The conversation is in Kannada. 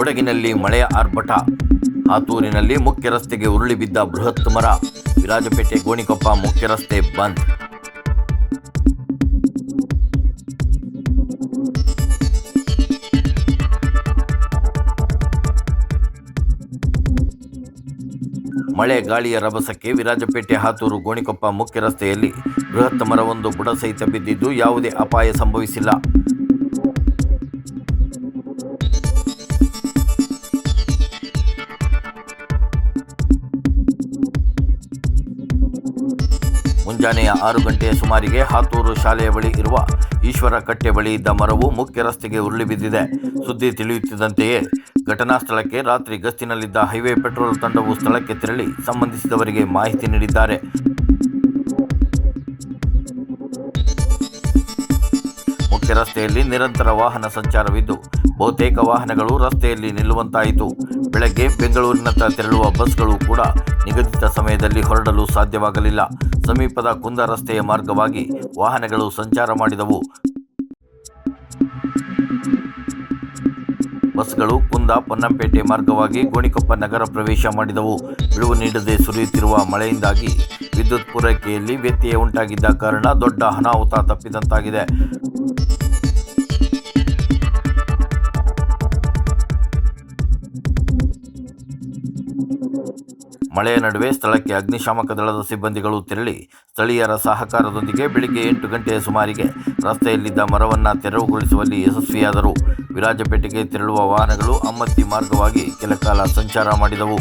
ಕೊಡಗಿನಲ್ಲಿ ಮಳೆಯ ಆರ್ಭಟ. ಹಾತೂರಿನಲ್ಲಿ ಮುಖ್ಯ ರಸ್ತೆಗೆ ಉರುಳಿ ಬಿದ್ದ ಬೃಹತ್ ಮರ. ವಿರಾಜಪೇಟೆ ಗೋಣಿಕೊಪ್ಪ ಮುಖ್ಯ ರಸ್ತೆ ಬಂದ್. ಮಳೆ ಗಾಳಿಯ ರಭಸಕ್ಕೆ ವಿರಾಜಪೇಟೆ ಹಾತೂರು ಗೋಣಿಕೊಪ್ಪ ಮುಖ್ಯ ರಸ್ತೆಯಲ್ಲಿ ಬೃಹತ್ ಮರವೊಂದು ಬುಡ ಸಹಿತ ಬಿದ್ದಿದ್ದು ಯಾವುದೇ ಅಪಾಯ ಸಂಭವಿಸಿಲ್ಲ. ಮುಂಜಾನೆಯ ಆರು ಗಂಟೆಯ ಸುಮಾರಿಗೆ ಹಾತೂರು ಶಾಲೆಯ ಬಳಿ ಇರುವ ಈಶ್ವರ ಕಟ್ಟೆ ಬಳಿ ಇದ್ದ ಮರವು ಮುಖ್ಯ ರಸ್ತೆಗೆ ಉರುಳಿ ಬಿದ್ದಿದೆ. ಸುದ್ದಿ ತಿಳಿಯುತ್ತಿದ್ದಂತೆಯೇ, ಘಟನಾ ಸ್ಥಳಕ್ಕೆ ರಾತ್ರಿ ಗಸ್ತಿನಲ್ಲಿದ್ದ ಹೈವೇ ಪೆಟ್ರೋಲ್ ತಂಡವು ಸ್ಥಳಕ್ಕೆ ತೆರಳಿ ಸಂಬಂಧಿಸಿದವರಿಗೆ ಮಾಹಿತಿ ನೀಡಿದ್ದಾರೆ. ಮುಖ್ಯ ರಸ್ತೆಯಲ್ಲಿ ನಿರಂತರ ವಾಹನ ಸಂಚಾರವಿದ್ದು ಬಹುತೇಕ ವಾಹನಗಳು ರಸ್ತೆಯಲ್ಲಿ ನಿಲ್ಲುವಂತಾಯಿತು. ಬೆಳಗ್ಗೆ ಬೆಂಗಳೂರಿನತ್ತ ತೆರಳುವ ಬಸ್ಗಳು ಕೂಡ ನಿಗದಿತ ಸಮಯದಲ್ಲಿ ಹೊರಡಲು ಸಾಧ್ಯವಾಗಲಿಲ್ಲ. ಸಮೀಪದ ಕುಂದ ರಸ್ತೆಯ ಮಾರ್ಗವಾಗಿ ವಾಹನಗಳು ಸಂಚಾರ ಮಾಡಿದವು. ಬಸ್ಗಳು ಕುಂದ ಪೊನ್ನಂಪೇಟೆ ಮಾರ್ಗವಾಗಿ ಗೋಣಿಕೊಪ್ಪ ನಗರ ಪ್ರವೇಶ ಮಾಡಿದವು. ಬಿಡುವು ನೀಡದೆ ಸುರಿಯುತ್ತಿರುವ ಮಳೆಯಿಂದಾಗಿ ವಿದ್ಯುತ್ ಪೂರೈಕೆಯಲ್ಲಿ ವ್ಯತ್ಯಯ ಉಂಟಾಗಿದ್ದ ಕಾರಣ ದೊಡ್ಡ ಅನಾಹುತ ತಪ್ಪಿದಂತಾಗಿದೆ. ಮಳೆಯ ನಡುವೆ ಸ್ಥಳಕ್ಕೆ ಅಗ್ನಿಶಾಮಕ ದಳದ ಸಿಬ್ಬಂದಿಗಳು ತೆರಳಿ ಸ್ಥಳೀಯರ ಸಹಕಾರದೊಂದಿಗೆ ಬೆಳಿಗ್ಗೆ ಎಂಟು ಗಂಟೆಯ ಸುಮಾರಿಗೆ ರಸ್ತೆಯಲ್ಲಿದ್ದ ಮರವನ್ನು ತೆರವುಗೊಳಿಸುವಲ್ಲಿ ಯಶಸ್ವಿಯಾದರು. ವಿರಾಜಪೇಟೆಗೆ ತೆರಳುವ ವಾಹನಗಳು ಅಮ್ಮತ್ತಿ ಮಾರ್ಗವಾಗಿ ಕೆಲ ಕಾಲ ಸಂಚಾರ ಮಾಡಿದವು.